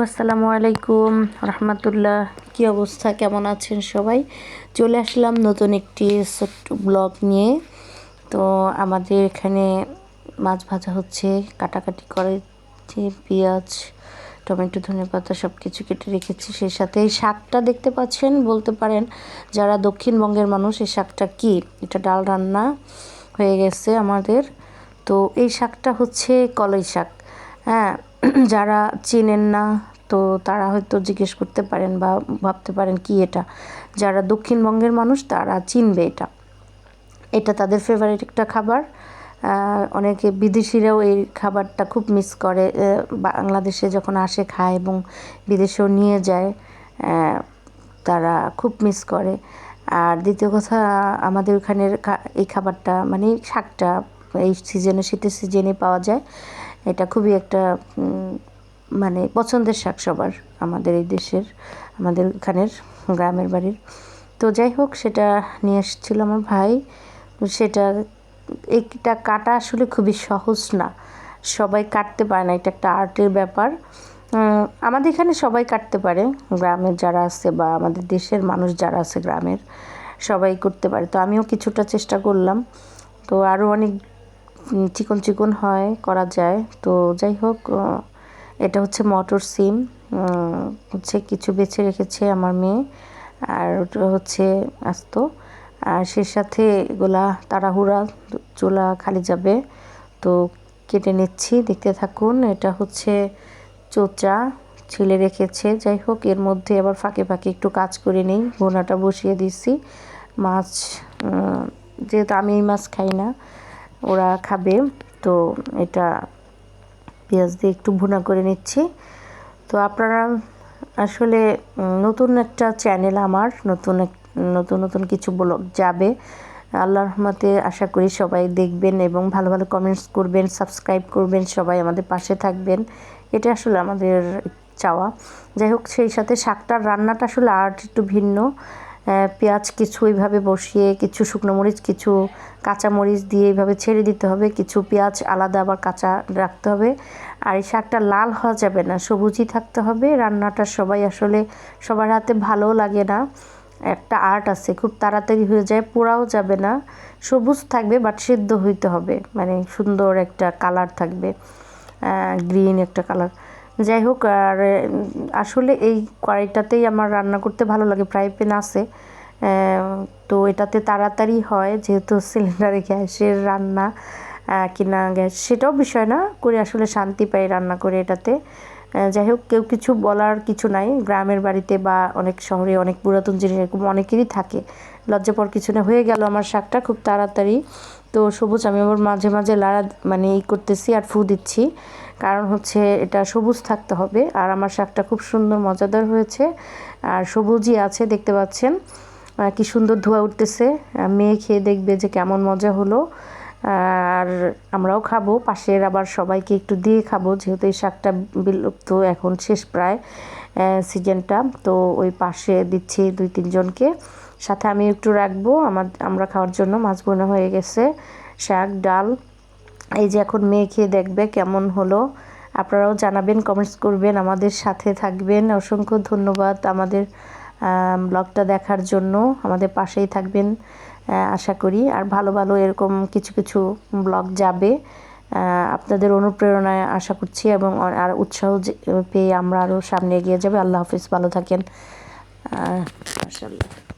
আসসালামু আলাইকুম, রহমতুল্লাহ। কী অবস্থা? কেমন আছেন সবাই? চলে আসলাম নতুন একটি ছোট্ট ব্লগ নিয়ে। তো আমাদের এখানে মাছ ভাজা হচ্ছে, কাটাকাটি করে যে পেঁয়াজ, টমেটো, ধনে পাতা সব কিছু কেটে রেখেছি। সেই সাথে এই শাকটা দেখতে পাচ্ছেন? বলতে পারেন যারা দক্ষিণবঙ্গের মানুষ, এই শাকটা কি? এটা ডাল রান্না হয়ে গেছে আমাদের। তো এই শাকটা হচ্ছে কলই শাক। হ্যাঁ যারা চেনেন না, তো তারা হয়তো জিজ্ঞেস করতে পারেন বা ভাবতে পারেন কি এটা। যারা দক্ষিণবঙ্গের মানুষ, তারা চিনবে এটা। এটা তাদের ফেভারিট একটা খাবার। অনেকে বিদেশিরাও এই খাবারটা খুব মিস করে। বাংলাদেশে যখন আসে, খায় এবং বিদেশেও নিয়ে যায় তারা খুব মিস করে। আর দ্বিতীয় কথা, আমাদের ওখানের এই খাবারটা মানে শাকটা, এই সিজনে শীতের সিজনে পাওয়া যায়। এটা খুবই একটা মানে পছন্দের শাক সবার আমাদের এই দেশের, আমাদের এখানের গ্রামের বাড়ির। তো যাই হোক, সেটা নিয়ে এসেছিল আমার ভাই। সেটা এইটা কাটা আসলে খুবই সহজ না। সবাই কাটতে পারে না, এটা একটা আর্টের ব্যাপার। আমাদের এখানে সবাই কাটতে পারে। গ্রামের যারা আছে বা আমাদের দেশের মানুষ যারা আছে গ্রামের, সবাই করতে পারে। তো আমিও কিছুটা চেষ্টা করলাম। তো আরও অনেক চিকন চিকন হয়, করা যায়। তো যাই হোক এটা হচ্ছে মটর সিম হচ্ছে কিছু বেছে রেখেছে আমার মেয়ে, আর ওটা হচ্ছে আস্ত। আর সে সাথে এগুলা তাড়াহুড়া চুলা খালি যাবে, তো কেটে নিচ্ছি, দেখতে থাকুন। এটা হচ্ছে চোচা, ছেলে রেখেছে। যাই হোক, এর মধ্যে আবার ফাঁকে ফাঁকে একটু কাজ করে নিই, ভোনাটা বসিয়ে দিচ্ছি মাছ যেহেতু আমি এই মাছ খাই না ওরা খাবে। তো এটা পেঁয়াজ দিয়ে একটু ভুনা করে নিচ্ছি। তো আপনারা আসলে নতুন একটা চ্যানেল আমার, নতুন নতুন নতুন কিছু ব্লগ যাবে। আল্লাহ রহমতে আশা করি সবাই দেখবেন এবং ভালো ভালো কমেন্টস করবেন সাবস্ক্রাইব করবেন, সবাই আমাদের পাশে থাকবেন। এটা আসলে আমাদের চাওয়া। যাই হোক, সেই সাথে শাকটার রান্নাটা আসলে আর একটু ভিন্ন। পেঁয়াজ কিছু এইভাবে বসিয়ে, কিছু শুকনো মরিচ, কিছু কাঁচা মরিচ দিয়ে এইভাবে ছেড়ে দিতে হবে। কিছু পেঁয়াজ আলাদা আবার কাঁচা রাখতে হবে। আর এই শাকটা লাল হওয়া যাবে না, সবুজই থাকতে হবে। রান্নাটা সবাই আসলে সবার হাতে ভালোও লাগে না। একটা আর্ট আছে, খুব তাড়াতাড়ি হয়ে যায়, পোড়াও যাবে না। সবুজ থাকবে, বাট সিদ্ধ হইতে হবে। মানে সুন্দর একটা কালার থাকবে। গ্রিন একটা কালার। যাই হোক, আর আসলে এই কড়াইটাতেই আমার রান্না করতে ভালো লাগে, ফ্রাই প্যান আছে। তো এটাতে তাড়াতাড়ি হয়, যেহেতু সিলিন্ডারে গ্যাসের রান্না কিনা গ্যাস, সেটাও বিষয় না, করে আসলে শান্তি পাই রান্না করে এটাতে। যাই হোক, কেউ কিছু বলার কিছু নাই। গ্রামের বাড়িতে বা অনেক শহরে অনেক পুরাতন জিনিস এরকম অনেকেরই থাকে। লজ্জাপর কিছু না। হয়ে গেল আমার শাকটা খুব তাড়াতাড়ি। তো সবুজ, আমি আবার মাঝে মাঝে লাড়া মানে ই করতেছি আর ফু দিচ্ছি। কারণ হচ্ছে এটা সবুজ থাকতে হবে। আর আমার শাকটা খুব সুন্দর, মজাদার হয়েছে। আর সবুজই আছে, দেখতে পাচ্ছেন। কি সুন্দর ধোয়া উঠতেছে। মেয়ে খেয়ে দেখবে যে কেমন মজা হলো। আর আমরাও খাব, পাশের আবার সবাইকে একটু দিয়ে খাব, যেহেতু এই শাকটা বিলুপ্ত, এখন শেষ প্রায় সিজনটা। তো ওই পাশে দিচ্ছি দুই তিনজনকে সাথে আমি একটু রাখব আমার, আমরা খাওয়ার জন্য, মাছ বোনা হয়ে গেছে, শাক, ডাল। এই যে এখন মেয়ে খেয়ে দেখবে কেমন হলো। আপনারাও জানাবেন কমেন্টস করবেন, আমাদের সাথে থাকবেন। অসংখ্য ধন্যবাদ আমাদের ব্লগটা দেখার জন্য। আমাদের পাশেই থাকবেন। আশা করি। আর ভালো ভালো এরকম কিছু কিছু ব্লগ যাবে। আপনাদের অনুপ্রেরণায় আশা করছি এবং আর উৎসাহ পেয়ে আমরা আরও সামনে এগিয়ে যাবে। আল্লাহ হাফিজ, ভালো থাকেন। মাসাল্লাহ